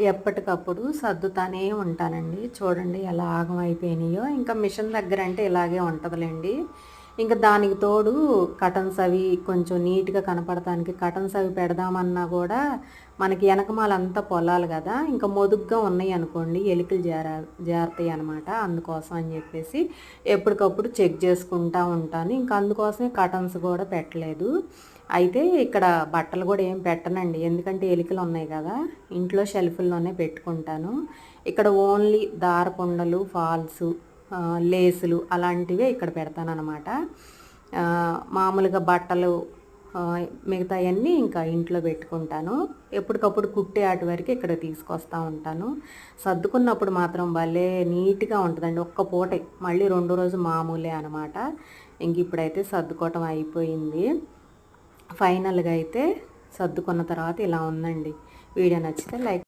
ఎప్పటికప్పుడు సర్దుతానే ఉంటానండి. చూడండి ఎలా ఆగం అయిపోయినాయో. ఇంకా మిషన్ దగ్గర అంటే ఇలాగే ఉంటుందిలేండి. ఇంకా దానికి తోడు కటన్స్ అవి కొంచెం నీట్గా కనపడటానికి కటన్స్ అవి పెడదామన్నా కూడా మనకి వెనకమాలంతా పొలాలు కదా ఇంకా మొదుగ్గా ఉన్నాయి అనుకోండి ఎలికలు జార జారుతాయి అనమాట అందుకోసం అని చెప్పేసి ఎప్పటికప్పుడు చెక్ చేసుకుంటా ఉంటాను. ఇంకా అందుకోసమే కటన్స్ కూడా పెట్టలేదు. అయితే ఇక్కడ బట్టలు కూడా ఏం పెట్టనండి. ఎందుకంటే ఎలికలు ఉన్నాయి కదా ఇంట్లో షెల్ఫ్ల్లోనే పెట్టుకుంటాను. ఇక్కడ ఓన్లీ దారపుండలు ఫాల్స్ లేసులు అలాంటివే ఇక్కడ పెడతానమాట మామూలుగా బట్టలు మిగతాయన్నీ ఇంకా ఇంట్లో పెట్టుకుంటాను. ఎప్పటికప్పుడు కుట్టే ఆటి వరకు ఇక్కడ తీసుకొస్తా ఉంటాను. సర్దుకున్నప్పుడు మాత్రం భలే నీట్గా ఉంటుందండి. ఒక్క పూటే మళ్ళీ రెండో రోజు మామూలే అనమాట ఇంక ఇప్పుడైతే సర్దుకోవటం అయిపోయింది. ఫైనల్గా అయితే సర్దుకున్న తర్వాత ఇలా ఉందండి. వీడియో నచ్చితే లైక్